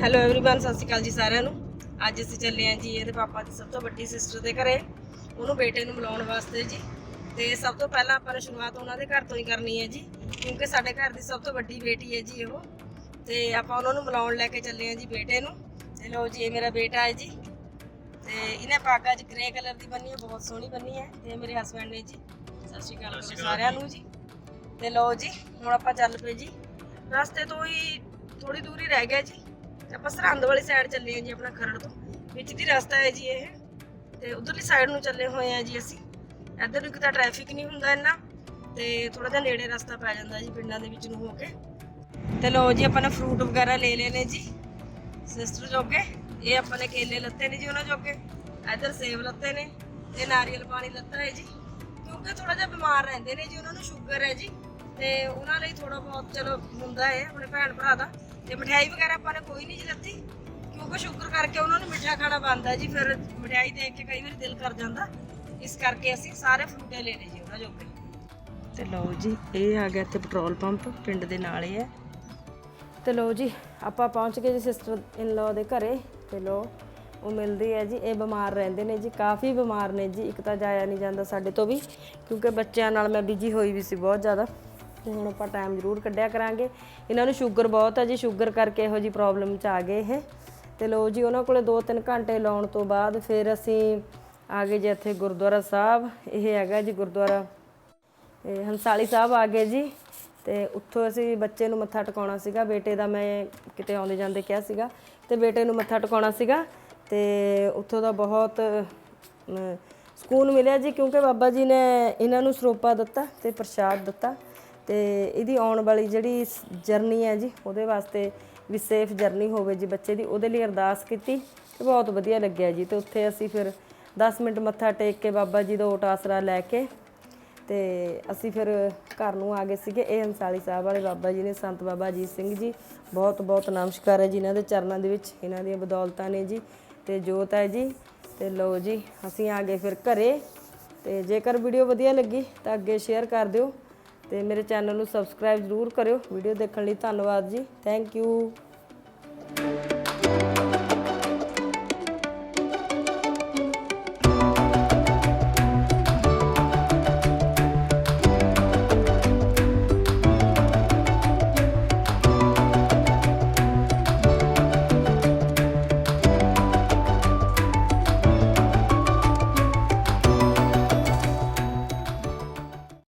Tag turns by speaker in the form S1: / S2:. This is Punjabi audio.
S1: ਹੈਲੋ एवरीवन ਸਤਿ ਸ਼੍ਰੀ ਅਕਾਲ ਜੀ ਸਾਰਿਆਂ ਨੂੰ ਅੱਜ ਅਸੀਂ ਚੱਲੇ ਆਂ ਜੀ ਇਹਦੇ ਪਾਪਾ ਦੀ ਸਭ ਤੋਂ ਵੱਡੀ ਸਿਸਟਰ ਦੇ ਘਰੇ ਉਹਨੂੰ ਬੇਟੇ ਨੂੰ ਮਿਲਾਉਣ ਵਾਸਤੇ ਜੀ ਤੇ ਸਭ ਤੋਂ ਪਹਿਲਾਂ ਆਪਾਂ ਨੇ ਸ਼ੁਰੂਆਤ ਉਹਨਾਂ ਦੇ ਘਰ ਤੋਂ ਹੀ ਕਰਨੀ ਹੈ ਜੀ ਕਿਉਂਕਿ ਸਾਡੇ ਘਰ ਦੀ ਸਭ ਤੋਂ ਵੱਡੀ ਬੇਟੀ ਹੈ ਜੀ ਉਹ ਤੇ ਆਪਾਂ ਉਹਨਾਂ ਨੂੰ ਮਿਲਾਉਣ ਲੈ ਕੇ ਚੱਲੇ ਆਂ ਜੀ ਬੇਟੇ ਨੂੰ ਤੇ ਲਓ ਜੀ ਇਹ ਮੇਰਾ ਬੇਟਾ ਹੈ ਜੀ ਤੇ ਇਹਨੇ ਪਾਗਾ ਜੀ ਗ੍ਰੇ ਕਲਰ ਦੀ ਬੰਨੀ ਹੈ ਬਹੁਤ ਸੋਹਣੀ ਬੰਨੀ ਹੈ ਤੇ ਇਹ ਮੇਰੇ ਹਸਬੰਡ ਨੇ ਜੀ ਸਤਿ ਸ਼੍ਰੀ ਅਕਾਲ ਕਰੋ ਸਾਰਿਆਂ ਨੂੰ ਜੀ ਤੇ ਲਓ ਜੀ ਹੁਣ ਆਪਾਂ ਚੱਲ ਪਏ ਜੀ ਰਸਤੇ ਤੋਂ ਹੀ ਥੋੜੀ ਦੂਰ ਹੀ ਰਹਿ ਗਿਆ ਜੀ ਤੇ ਆਪਾਂ ਸਰਹੰਦ ਵਾਲੀ ਸਾਈਡ ਚੱਲੇ ਹਾਂ ਜੀ ਆਪਣਾ ਖਰੜ ਤੋਂ। ਵਿੱਚ ਦੀ ਰਸਤਾ ਹੈ ਜੀ ਇਹ। ਤੇ ਉਧਰਲੀ ਸਾਈਡ ਨੂੰ ਚੱਲੇ ਹੋਏ ਆ ਜੀ ਅਸੀਂ। ਇੱਧਰ ਨੂੰ ਤਾਂ ਟ੍ਰੈਫਿਕ ਨਹੀਂ ਹੁੰਦਾ ਇੰਨਾ, ਤੇ ਥੋੜਾ ਜਿਹਾ ਨੇੜੇ ਰਸਤਾ ਪੈ ਜਾਂਦਾ ਜੀ ਪਿੰਡਾਂ ਦੇ ਵਿੱਚ ਨੂੰ ਹੋ ਕੇ। ਤੇ ਲਓ ਜੀ ਆਪਾਂ ਨੇ ਫਰੂਟ ਵਗੈਰਾ ਲੈ ਲਏ ਨੇ ਜੀ ਸਿਸਟਰ ਜੋਗੇ। ਇਹ ਆਪਾਂ ਨੇ ਕੇਲੇ ਲੱਤੇ ਨੇ ਜੀ ਉਹਨਾਂ ਜੋਗੇ। ਇੱਧਰ ਸੇਬ ਲੱਤੇ ਨੇ ਤੇ ਨਾਰੀਅਲ ਪਾਣੀ ਲੱਤਾ ਹੈ ਜੀ। ਕਿਉਂਕਿ ਥੋੜਾ ਜਿਹਾ ਬਿਮਾਰ ਰਹਿੰਦੇ ਨੇ ਜੀ, ਉਹਨਾਂ ਨੂੰ ਸ਼ੂਗਰ ਹੈ ਜੀ। ਤੇ ਉਹਨਾਂ ਲਈ ਥੋੜਾ ਬਹੁਤ ਚਲੋ ਹੁੰਦਾ ਹੈ ਆਪਣੇ ਭੈਣ ਭਰਾ ਦਾ। ਤੇ ਮਠਿਆਈ ਵਗੈਰਾ ਆਪਾਂ ਨੇ ਕੋਈ ਨਹੀਂ ਜੀ ਲੱਤੀ ਕਿਉਂਕਿ ਸ਼ੂਗਰ ਕਰਕੇ ਉਹਨਾਂ ਨੂੰ ਮਿੱਠਾ ਖਾਣਾ ਬਣਦਾ ਜੀ, ਫਿਰ ਮਠਿਆਈ ਦੇਖ ਕੇ ਕਈ ਵਾਰੀ ਦਿਲ ਕਰ ਜਾਂਦਾ। ਇਸ ਕਰਕੇ ਅਸੀਂ ਸਾਰੇ ਫਰੂਟੇ ਲੈ ਲਏ ਜੀ ਉਹਨਾਂ ਜੋਗੇ। ਤੇ ਲਓ ਜੀ, ਇਹ ਆ ਗਿਆ ਇੱਥੇ ਪੈਟਰੋਲ ਪੰਪ, ਪਿੰਡ ਦੇ ਨਾਲ ਹੀ ਹੈ। ਤੇ ਲੋ ਜੀ, ਆਪਾਂ ਪਹੁੰਚ ਗਏ ਜੀ ਸਿਸਟਰ ਇਨ ਲੋ ਦੇ ਘਰੇ। ਤੇ ਲੋ ਉਹ ਮਿਲਦੀ ਹੈ ਜੀ, ਇਹ ਬਿਮਾਰ ਰਹਿੰਦੇ ਨੇ ਜੀ, ਕਾਫੀ ਬਿਮਾਰ ਨੇ ਜੀ, ਇੱਕ ਤਾਂ ਜਾਇਆ ਨਹੀਂ ਜਾਂਦਾ ਸਾਡੇ ਤੋਂ ਵੀ, ਕਿਉਂਕਿ ਬੱਚਿਆਂ ਨਾਲ ਮੈਂ ਬਿਜ਼ੀ ਹੋਈ ਵੀ ਸੀ ਬਹੁਤ ਜ਼ਿਆਦਾ। ਤੇ ਹੁਣ ਆਪਾਂ ਟਾਈਮ ਜ਼ਰੂਰ ਕੱਢਿਆ ਕਰਾਂਗੇ। ਇਹਨਾਂ ਨੂੰ ਸ਼ੂਗਰ ਬਹੁਤ ਹੈ ਜੀ ਸ਼ੂਗਰ ਕਰਕੇ ਇਹੋ ਜੀ ਪ੍ਰੋਬਲਮ ਚ ਆ ਗਏ ਇਹ। ਤੇ ਲੋ ਜੀ, ਉਹਨਾਂ ਕੋਲੇ 2-3 ਘੰਟੇ ਲਾਉਣ ਤੋਂ ਬਾਅਦ ਫਿਰ ਅਸੀਂ ਆ ਗਏ ਜੀ ਇੱਥੇ ਗੁਰਦੁਆਰਾ ਸਾਹਿਬ। ਇਹ ਹੈਗਾ ਜੀ ਗੁਰਦੁਆਰਾ, ਇਹ ਹੰਸਾਲੀ ਸਾਹਿਬ ਆ ਗਏ ਜੀ। ਤੇ ਉੱਥੋਂ ਅਸੀਂ ਬੱਚੇ ਨੂੰ ਮੱਥਾ ਟਿਕਾਉਣਾ ਸੀਗਾ। ਬੇਟੇ ਦਾ ਮੈਂ ਕਿਤੇ ਆਉਂਦੇ ਜਾਂਦੇ ਕਿਹਾ ਸੀਗਾ। ਤੇ ਬੇਟੇ ਨੂੰ ਮੱਥਾ ਟਿਕਾਉਣਾ ਸੀਗਾ। ਤੇ ਉੱਥੋਂ ਦਾ ਬਹੁਤ ਸਕੂਨ ਮਿਲਿਆ ਜੀ ਕਿਉਂਕਿ ਬਾਬਾ ਜੀ ਨੇ ਇਹਨਾਂ ਨੂੰ ਸਰੋਪਾ ਦਿੱਤਾ ਤੇ ਪ੍ਰਸ਼ਾਦ ਦਿੱਤਾ। ਤੇ ਇਹਦੀ ਆਉਣ ਵਾਲੀ ਜਿਹੜੀ ਜਰਨੀ ਹੈ ਜੀ, ਉਹਦੇ ਵਾਸਤੇ ਵੀ ਸੇਫ ਜਰਨੀ ਹੋਵੇ ਜੀ ਬੱਚੇ ਦੀ, ਉਹਦੇ ਲਈ ਅਰਦਾਸ ਕੀਤੀ ਤੇ ਬਹੁਤ ਵਧੀਆ ਲੱਗਿਆ ਜੀ ਤੇ ਉੱਥੇ ਅਸੀਂ ਫਿਰ 10 ਮਿੰਟ ਮੱਥਾ ਟੇਕ ਕੇ ਬਾਬਾ ਜੀ ਦਾ ਓਟ ਆਸਰਾ ਲੈ ਕੇ ਤੇ ਅਸੀਂ ਫਿਰ ਘਰ ਨੂੰ ਆ ਗਏ ਸੀਗੇ, ਇਹ ਹੰਸਾਲੀ ਸਾਹਿਬ ਵਾਲੇ ਬਾਬਾ ਜੀ ਨੇ, ਸੰਤ ਬਾਬਾ ਅਜੀਤ ਸਿੰਘ ਜੀ। ਬਹੁਤ ਬਹੁਤ ਨਮਸਕਾਰ ਹੈ ਜੀ ਇਹਨਾਂ ਦੇ ਚਰਨਾਂ ਦੇ ਵਿੱਚ, ਇਹਨਾਂ ਦੀਆਂ ਬਦੌਲਤਾਂ ਨੇ ਜੀ ਤੇ ਜੋਤ ਹੈ ਜੀ ਤੇ ਲਓ ਜੀ, ਅਸੀਂ ਆ ਗਏ ਫਿਰ ਘਰੇ ਤੇ ਜੇਕਰ ਵੀਡੀਓ ਵਧੀਆ ਲੱਗੀ ਤਾਂ ਅੱਗੇ ਸ਼ੇਅਰ ਕਰ ਦਿਓ। ਤੇ ਮੇਰੇ ਚੈਨਲ ਨੂੰ ਸਬਸਕ੍ਰਾਈਬ ਜ਼ਰੂਰ ਕਰਿਓ। ਵੀਡੀਓ ਦੇਖਣ ਲਈ ਧੰਨਵਾਦ ਜੀ। Thank you